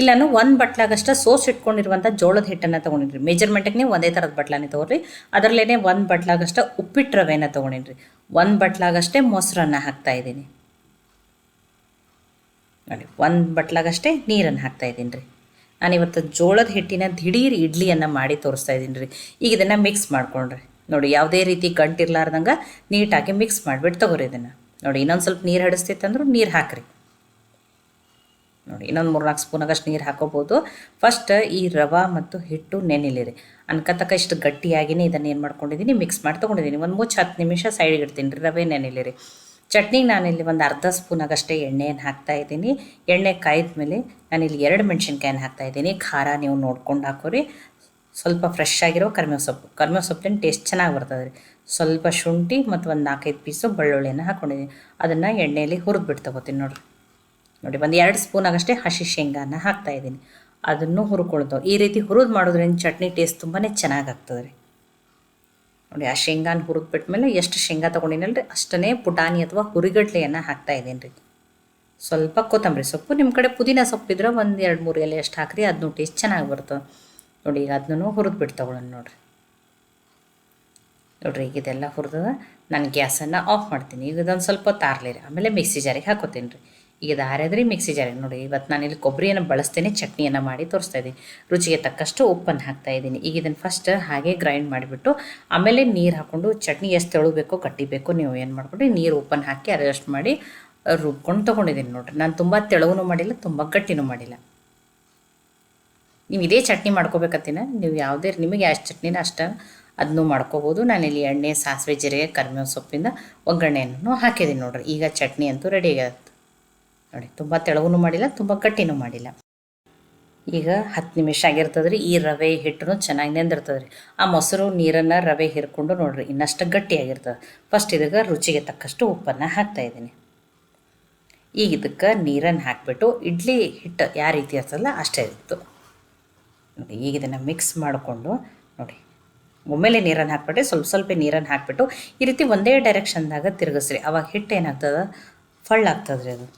ಇಲ್ಲಾನು ಒಂದು ಬಟ್ಲಾಗಷ್ಟ ಸೋಸ್ ಇಟ್ಕೊಂಡಿರುವಂಥ ಜೋಳದ ಹಿಟ್ಟನ್ನು ತೊಗೊಂಡಿನ್ರಿ. ಮೆಜರ್ಮೆಂಟಿಗೆ ನೀವು ಒಂದೇ ಥರದ ಬಟ್ಲಾನೇ ತೊಗೊಳ್ರಿ ಅದರಲ್ಲೇ ಒಂದು ಬಟ್ಲಾಗಷ್ಟ ಉಪ್ಪಿಟ್ಟು ರವೆನ ತೊಗೊಂಡಿನ್ರಿ. ಒಂದು ಬಟ್ಲಾಗಷ್ಟೇ ಮೊಸರನ್ನು ಹಾಕ್ತಾ ಇದ್ದೀನಿ. ನೋಡಿ, ಒಂದು ಬಟ್ಲಾಗಷ್ಟೇ ನೀರನ್ನು ಹಾಕ್ತಾ ಇದ್ದೀನಿ ರೀ ನಾನಿವತ್ತು ಜೋಳದ ಹಿಟ್ಟಿನ ದಿಢೀರ್ ಇಡ್ಲಿಯನ್ನು ಮಾಡಿ ತೋರಿಸ್ತಾ ಇದ್ದೀನಿ ರೀ ಈಗ ಇದನ್ನು ಮಿಕ್ಸ್ ಮಾಡ್ಕೊಂಡ್ರಿ. ನೋಡಿ, ಯಾವುದೇ ರೀತಿ ಗಂಟಿರ್ಲಾರ್ದಂಗೆ ನೀಟಾಗಿ ಮಿಕ್ಸ್ ಮಾಡಿಬಿಟ್ಟು ತಗೋರಿ ಇದನ್ನು. ನೋಡಿ, ಇನ್ನೊಂದು ಸ್ವಲ್ಪ ನೀರು ಹಡಿಸ್ತಿತ್ತಂದ್ರೂ ನೀರು ಹಾಕ್ರಿ. ನೋಡಿ, ಇನ್ನೊಂದು ಮೂರು ನಾಲ್ಕು ಸ್ಪೂನಾಗಷ್ಟು ನೀರು ಹಾಕೋಬೋದು. ಫಸ್ಟ್ ಈ ರವೆ ಮತ್ತು ಹಿಟ್ಟು ನೆನೆಲಿರಿ ಅನ್ಕತಕ್ಕ ಇಷ್ಟು ಗಟ್ಟಿಯಾಗಿನೇ ಇದನ್ನು ಏನು ಮಾಡ್ಕೊಂಡಿದ್ದೀನಿ ಮಿಕ್ಸ್ ಮಾಡಿ ತೊಗೊಂಡಿದ್ದೀನಿ ಒಂದು ಮುಚ್ಚ ಹತ್ತು ನಿಮಿಷ ಸೈಡ್ಗೆ ಇಡ್ತೀನಿ ರೀ, ರವೆ ನೆನೆಲಿರಿ ಚಟ್ನಿಗೆ ನಾನಿಲ್ಲಿ ಒಂದು ಅರ್ಧ ಸ್ಪೂನಾಗಷ್ಟೇ ಎಣ್ಣೆಯನ್ನು ಹಾಕ್ತಾ ಇದ್ದೀನಿ. ಎಣ್ಣೆ ಕಾಯ್ದ ಮೇಲೆ ನಾನಿಲ್ಲಿ ಎರಡು ಮೆಣಸಿನ್ಕಾಯನ್ನು ಹಾಕ್ತಾ ಇದ್ದೀನಿ. ಖಾರ ನೀವು ನೋಡ್ಕೊಂಡು ಹಾಕೋರಿ ಸ್ವಲ್ಪ ಫ್ರೆಶ್ ಆಗಿರೋ ಕರಿಮೇವು ಸೊಪ್ಪು. ಕರಿಮೇವು ಸೊಪ್ಪಿನ ಟೇಸ್ಟ್ ಚೆನ್ನಾಗಿ ಬರ್ತದೆ ರೀ. ಸ್ವಲ್ಪ ಶುಂಠಿ ಮತ್ತು ಒಂದು ನಾಲ್ಕೈದು ಪೀಸು ಬೆಳ್ಳುಳ್ಳಿಯನ್ನು ಹಾಕ್ಕೊಂಡಿದ್ದೀನಿ ಅದನ್ನು ಎಣ್ಣೆಯಲ್ಲಿ ಹುರಿದ್ಬಿಟ್ಟು ತಗೋತೀನಿ ನೋಡಿರಿ. ನೋಡಿ, ಒಂದು ಎರಡು ಸ್ಪೂನ್ ಆಗಷ್ಟೇ ಹಸಿ ಶೇಂಗಾನ ಹಾಕ್ತಾ ಇದ್ದೀನಿ. ಅದನ್ನು ಹುರ್ಕೊಳ್ತು ಈ ರೀತಿ ಹುರಿದು ಮಾಡೋದ್ರಿಂದ ಚಟ್ನಿ ಟೇಸ್ಟ್ ತುಂಬಾ ಚೆನ್ನಾಗಿ ಆಗ್ತದೆ ರೀ. ನೋಡಿ, ಆ ಶೇಂಗಾನ ಹುರಿದ್ಬಿಟ್ಮೇಲೆ ಎಷ್ಟು ಶೇಂಗಾ ತೊಗೊಂಡಿನಲ್ರಿ? ಅಷ್ಟೇ ಪುಟಾಣಿ ಅಥವಾ ಹುರಿಗಡ್ಲೆಯನ್ನು ಹಾಕ್ತಾ ಇದ್ದೀನಿ ರೀ. ಸ್ವಲ್ಪ ಕೊತ್ತಂಬರಿ ಸೊಪ್ಪು ನಿಮ್ಮ ಕಡೆ ಪುದೀನ ಸೊಪ್ಪಿದ್ರೆ ಒಂದು ಎರಡು ಮೂರು ಎಲೆ ಎಷ್ಟು ಹಾಕ್ರಿ ಅದನ್ನು ಟೇಸ್ಟ್ ಚೆನ್ನಾಗಿ ಬರ್ತದೆ. ನೋಡಿ, ಈಗ ಅದನ್ನು ಹುರಿದ್ಬಿಟ್ಟು ತೊಗೊಳೋಣ ನೋಡಿರಿ. ನೋಡಿರಿ, ಈಗ ಇದೆಲ್ಲ ಹುರಿದದ. ನಾನು ಗ್ಯಾಸನ್ನು ಆಫ್ ಮಾಡ್ತೀನಿ. ಈಗ ಇದೊಂದು ಸ್ವಲ್ಪ ತಾರ್ಲಿರಿ ಆಮೇಲೆ ಮಿಕ್ಸಿ ಜಾರಿಗೆ ಹಾಕೋತೀನಿ ರೀ. ಈಗ ಆರಿದ್ರಿ ಮಿಕ್ಸಿ ಜಾರಿಗೆ ನೋಡಿ ಇವತ್ತು ನಾನು ಇಲ್ಲಿ ಕೊಬ್ಬರಿಯನ್ನು ಬಳಸ್ತೇನೆ, ಚಟ್ನಿಯನ್ನು ಮಾಡಿ ತೋರಿಸ್ತಾ ಇದ್ದೀನಿ. ರುಚಿಗೆ ತಕ್ಕಷ್ಟು ಉಪ್ಪನ್ನು ಹಾಕ್ತಾ ಇದ್ದೀನಿ. ಈಗ ಇದನ್ನು ಫಸ್ಟ್ ಹಾಗೆ ಗ್ರೈಂಡ್ ಮಾಡಿಬಿಟ್ಟು, ಆಮೇಲೆ ನೀರು ಹಾಕ್ಕೊಂಡು ಚಟ್ನಿ ಎಷ್ಟು ತೆಳುಬೇಕೋ ಕಟ್ಟಿಬೇಕು, ನೀವು ಏನು ಮಾಡ್ಕೊಂಡು, ನೀರು ಉಪ್ಪನ್ನು ಹಾಕಿ ಅಡ್ಜಸ್ಟ್ ಮಾಡಿ ರುಬ್ಕೊಂಡು ತೊಗೊಂಡಿದ್ದೀನಿ ನೋಡಿರಿ. ನಾನು ತುಂಬ ತೆಳುವೂ ಮಾಡಿಲ್ಲ, ತುಂಬ ಗಟ್ಟಿನೂ ಮಾಡಿಲ್ಲ. ನೀವು ಇದೇ ಚಟ್ನಿ ಮಾಡ್ಕೋಬೇಕತ್ತಿನ ನೀವು ಯಾವುದೇ ನಿಮಗೆ ಎಷ್ಟು ಚಟ್ನಿನ ಅಷ್ಟು ಅದನ್ನು ಮಾಡ್ಕೋಬೋದು. ನಾನಿಲ್ಲಿ ಎಣ್ಣೆ, ಸಾಸಿವೆ, ಜೀರಿಗೆ, ಕರಿಬೇವು ಸೊಪ್ಪಿಂದ ಒಗ್ಗರಣೆಯನ್ನು ಹಾಕಿದ್ದೀನಿ ನೋಡ್ರಿ. ಈಗ ಚಟ್ನಿ ಅಂತೂ ರೆಡಿ ಆಗತ್ತೆ ನೋಡಿ, ತುಂಬ ತೆಳಗೂ ಮಾಡಿಲ್ಲ, ತುಂಬ ಗಟ್ಟಿನೂ ಮಾಡಿಲ್ಲ. ಈಗ ಹತ್ತು ನಿಮಿಷ ಆಗಿರ್ತದೆ ರೀ ಈ ರವೆ ಹಿಟ್ಟು ಚೆನ್ನಾಗಿ ನೆಂದಿರ್ತದೆ ರೀ ಆ ಮೊಸರು, ನೀರನ್ನು ರವೆ ಹಿರ್ಕೊಂಡು ನೋಡಿರಿ, ಇನ್ನಷ್ಟು ಗಟ್ಟಿಯಾಗಿರ್ತದೆ ಫಸ್ಟ್ ಇದಕ್ಕೆ ರುಚಿಗೆ ತಕ್ಕಷ್ಟು ಉಪ್ಪನ್ನು ಹಾಕ್ತಾಯಿದ್ದೀನಿ ಈಗ ಇದಕ್ಕೆ ನೀರನ್ನು ಹಾಕಿಬಿಟ್ಟು, ಇಡ್ಲಿ ಹಿಟ್ಟು ಯಾವ ರೀತಿ ಇರ್ತದಲ್ಲ, ಅಷ್ಟೇ ಇತ್ತು. ನೋಡಿ, ಈಗ ಇದನ್ನು ಮಿಕ್ಸ್ ಮಾಡಿಕೊಂಡು, ನೋಡಿ, ಒಮ್ಮೆಲೆ ನೀರನ್ನು ಹಾಕ್ಬಿಟ್ಟು ಸ್ವಲ್ಪ ಸ್ವಲ್ಪ ನೀರನ್ನು ಹಾಕಿಬಿಟ್ಟು, ಈ ರೀತಿ ಒಂದೇ ಡೈರೆಕ್ಷನ್ದಾಗ ತಿರುಗಿಸ್ರಿ. ಅವಾಗ ಹಿಟ್ಟು ಏನಾಗ್ತದೆ? ಫಳ್ಳಾಗ್ತದೆ ರೀ ಅದು.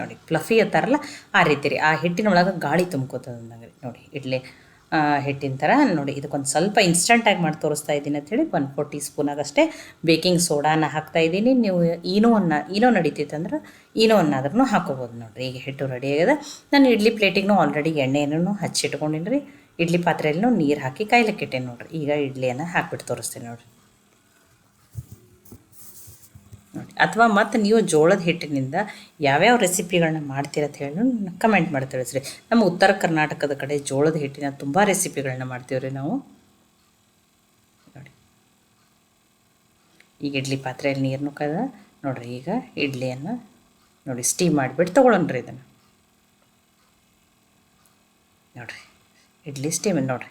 ನೋಡಿ ಫ್ಲಫಿ ಅಂತಾರಲ್ಲ, ಆ ರೀತಿ ರೀ. ಆ ಹಿಟ್ಟಿನೊಳಗೆ ಗಾಳಿ ತುಂಬ್ಕೋತದೆ ಅಂದಂಗೆ ನೋಡಿ, ಇಡ್ಲಿ ಹಿಟ್ಟಿನ ಥರ ನೋಡಿ, ಇದಕ್ಕೊಂದು ಸ್ವಲ್ಪ ಇನ್ಸ್ಟಂಟಾಗಿ ಮಾಡಿ ತೋರಿಸ್ತಾ ಇದ್ದೀನಿ ಅಂತೇಳಿ ಒನ್ ಫೋರ್ ಟೀ ಸ್ಪೂನಾಗಷ್ಟೇ ಬೇಕಿಂಗ್ ಸೋಡಾನ ಹಾಕ್ತಾ ಇದ್ದೀನಿ. ನೀವು ಈನೋವನ್ನು ಈನೋ ಏನೋ ಈನೋವನ್ನಾದ್ರೂ ಹಾಕೋಬೋದು. ನೋಡಿರಿ, ಈಗ ಹಿಟ್ಟು ರೆಡಿ ಆಗಿದೆ ನಾನು ಇಡ್ಲಿ ಪ್ಲೇಟಿಗೂ ಆಲ್ರೆಡಿ ಎಣ್ಣೆಯನ್ನು ಹಚ್ಚಿಟ್ಕೊಂಡಿನಿ ರೀ. ಇಡ್ಲಿ ಪಾತ್ರೆಯಲ್ಲೂ ನೀರು ಹಾಕಿ ಕಾಯ್ಲಿಕ್ಕೆ ಇಟ್ಟೇನೆ ನೋಡಿರಿ. ಈಗ ಇಡ್ಲಿಯನ್ನು ಹಾಕ್ಬಿಟ್ಟು ತೋರಿಸ್ತೀನಿ ನೋಡಿರಿ ನೋಡಿ ಅಥವಾ ಮತ್ತು ನೀವು ಜೋಳದ ಹಿಟ್ಟಿನಿಂದ ಯಾವ್ಯಾವ ರೆಸಿಪಿಗಳನ್ನ ಮಾಡ್ತೀರ ಅಂತ ಹೇಳಿ ಕಮೆಂಟ್ ಮಾಡಿ ತಿಳಿಸ್ರಿ. ನಮ್ಮ ಉತ್ತರ ಕರ್ನಾಟಕದ ಕಡೆ ಜೋಳದ ಹಿಟ್ಟಿನ ತುಂಬ ರೆಸಿಪಿಗಳನ್ನ ಮಾಡ್ತೀವಿ ನಾವು. ನೋಡಿ. ಈಗ ಇಡ್ಲಿ ಪಾತ್ರೆಯಲ್ಲಿ ನೀರನ್ನು ಕದ, ನೋಡಿರಿ ಈಗ ಇಡ್ಲಿಯನ್ನು ನೋಡಿ ಸ್ಟೀಮ್ ಮಾಡಿಬಿಟ್ಟು ತೊಗೊಳ್ಳೋಣ್ರಿ ಇದನ್ನು. ನೋಡಿರಿ, ಇಡ್ಲಿ ಸ್ಟೀಮ್ ನೋಡಿರಿ.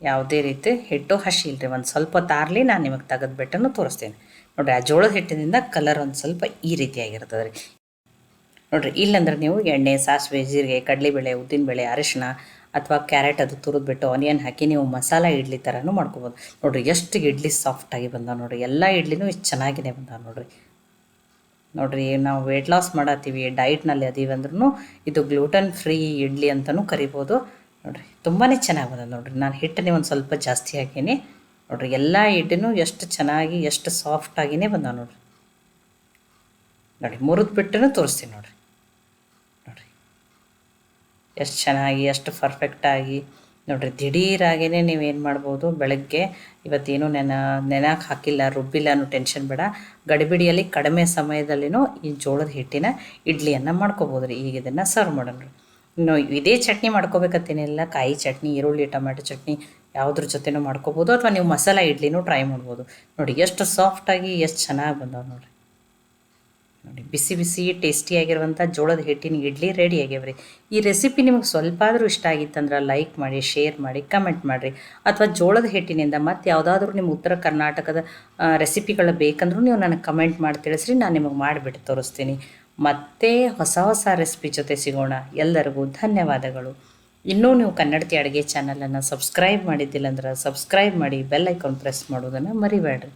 ಯಾವುದೇ ರೀತಿ ಹಿಟ್ಟು ಹಸಿ ಇಲ್ಲರಿ ಒಂದು ಸ್ವಲ್ಪ ತಾರ್ಲಿ ನಾನು ನಿಮಗೆ ತೆಗೆದ್ಬಿಟ್ಟನ್ನು ತೋರಿಸ್ತೀನಿ. ನೋಡಿರಿ, ಆ ಜೋಳದ ಹಿಟ್ಟಿನಿಂದ ಕಲರ್ ಒಂದು ಸ್ವಲ್ಪ ಈ ರೀತಿಯಾಗಿರ್ತದೆ ರೀ. ನೋಡಿರಿ, ಇಲ್ಲಂದ್ರೆ ನೀವು ಎಣ್ಣೆ, ಸಾಸಿವೆ, ಜೀರಿಗೆ, ಕಡಲೆಬೇಳೆ, ಉದ್ದಿನಬೇಳೆ ಅರಿಶಿನ ಅಥವಾ ಕ್ಯಾರೆಟ್ ಅದು ತುರಿದ್ಬಿಟ್ಟು ಆನಿಯನ್ ಹಾಕಿ ನೀವು ಮಸಾಲ ಇಡ್ಲಿ ಥರನೂ ಮಾಡ್ಕೋಬೋದು. ನೋಡಿರಿ, ಎಷ್ಟು ಇಡ್ಲಿ ಸಾಫ್ಟಾಗಿ ಬಂದಾವೆ ನೋಡಿರಿ, ಎಲ್ಲ ಇಡ್ಲಿನೂ ಇಷ್ಟು ಚೆನ್ನಾಗಿದೆ ಬಂದಾವೆ ನೋಡಿರಿ. ನೋಡಿರಿ, ನಾವು ವೆಯ್ಟ್ ಲಾಸ್ ಮಾಡತ್ತೀವಿ ಡಯಟ್ನಲ್ಲಿ ಅದೀವಿ ಅಂದ್ರೂ ಇದು ಗ್ಲೂಟನ್ ಫ್ರೀ ಇಡ್ಲಿ ಅಂತಲೂ ಕರಿಬೋದು. ನೋಡಿರಿ ತುಂಬಾ ಚೆನ್ನಾಗಿ ಬಂದದ ನೋಡಿರಿ. ನಾನು ಹಿಟ್ಟನ್ನೇ ಒಂದು ಸ್ವಲ್ಪ ಜಾಸ್ತಿ ಹಾಕೀನಿ. ನೋಡಿರಿ, ಎಲ್ಲ ಇಡ್ಲಿನೂ ಎಷ್ಟು ಚೆನ್ನಾಗಿ, ಎಷ್ಟು ಸಾಫ್ಟಾಗಿಯೇ ಬಂದಾವ ನೋಡ್ರಿ. ನೋಡಿ ಮುರಿದು ಬಿಟ್ಟು ತೋರಿಸ್ತೀನಿ ನೋಡ್ರಿ. ನೋಡ್ರಿ, ಎಷ್ಟು ಚೆನ್ನಾಗಿ, ಎಷ್ಟು ಪರ್ಫೆಕ್ಟಾಗಿ ನೋಡಿರಿ ನೀವು ನೀವೇನು ಮಾಡ್ಬೋದು? ಬೆಳಗ್ಗೆ ಇವತ್ತೇನು ನೆನ ನೆನಕ್ಕೆ ಹಾಕಿಲ್ಲ, ರುಬ್ಬಿಲ್ಲ ಅನ್ನೋ ಟೆನ್ಷನ್ ಬೇಡ. ಗಡಿಬಿಡಿಯಲ್ಲಿ ಕಡಿಮೆ ಸಮಯದಲ್ಲಿನೂ ಈ ಜೋಳದ ಹಿಟ್ಟಿನ ಇಡ್ಲಿಯನ್ನು ಮಾಡ್ಕೋಬೋದು ರೀ. ಈಗ ಇದನ್ನು ಸರ್ವ್ ಮಾಡೋಣ ಇನ್ನು ಇದೇ ಚಟ್ನಿ ಮಾಡ್ಕೋಬೇಕತ್ತೇನಿಲ್ಲ ಕಾಯಿ ಚಟ್ನಿ, ಈರುಳ್ಳಿ ಟೊಮೆಟೊ ಚಟ್ನಿ ಯಾವುದ್ರ ಜೊತೆನೂ ಮಾಡ್ಕೋಬೋದು ಅಥವಾ ನೀವು ಮಸಾಲ ಇಡ್ಲಿನೂ ಟ್ರೈ ಮಾಡ್ಬೋದು. ನೋಡಿ, ಎಷ್ಟು ಸಾಫ್ಟಾಗಿ ಎಷ್ಟು ಚೆನ್ನಾಗಿ ಬಂದವ ನೋಡಿರಿ. ನೋಡಿ, ಬಿಸಿ ಬಿಸಿ ಟೇಸ್ಟಿಯಾಗಿರುವಂಥ ಜೋಳದ ಹಿಟ್ಟಿನ ಇಡ್ಲಿ ರೆಡಿ ಆಗ್ಯಾವ್ರಿ. ಈ ರೆಸಿಪಿ ನಿಮಗೆ ಸ್ವಲ್ಪ ಆದರೂ ಇಷ್ಟ ಆಗಿತ್ತಂದ್ರೆ ಲೈಕ್ ಮಾಡಿ ಶೇರ್ ಮಾಡಿ ಕಮೆಂಟ್ ಮಾಡಿರಿ. ಅಥವಾ ಜೋಳದ ಹಿಟ್ಟಿನಿಂದ ಮತ್ತು ಯಾವುದಾದ್ರೂ ನಿಮ್ಮ ಉತ್ತರ ಕರ್ನಾಟಕದ ರೆಸಿಪಿಗಳು ಬೇಕಂದ್ರೂ ನೀವು ನನಗೆ ಕಮೆಂಟ್ ಮಾಡಿ ತಿಳಿಸ್ರಿ, ನಾನು ನಿಮಗೆ ಮಾಡಿಬಿಟ್ಟು ತೋರಿಸ್ತೀನಿ. ಮತ್ತೆ ಹೊಸ ಹೊಸ ರೆಸಿಪಿ ಜೊತೆ ಸಿಗೋಣ. ಎಲ್ಲರಿಗೂ ಧನ್ಯವಾದಗಳು. ಇನ್ನೂ ನೀವು ಕನ್ನಡತಿ ಅಡುಗೆ ಚಾನಲನ್ನು ಸಬ್ಸ್ಕ್ರೈಬ್ ಮಾಡಿದ್ದಿಲ್ಲ ಅಂದ್ರೆ ಸಬ್ಸ್ಕ್ರೈಬ್ ಮಾಡಿ ಬೆಲ್ ಐಕಾನ್ ಪ್ರೆಸ್ ಮಾಡೋದನ್ನು ಮರಿಬೇಡ್ರಿ.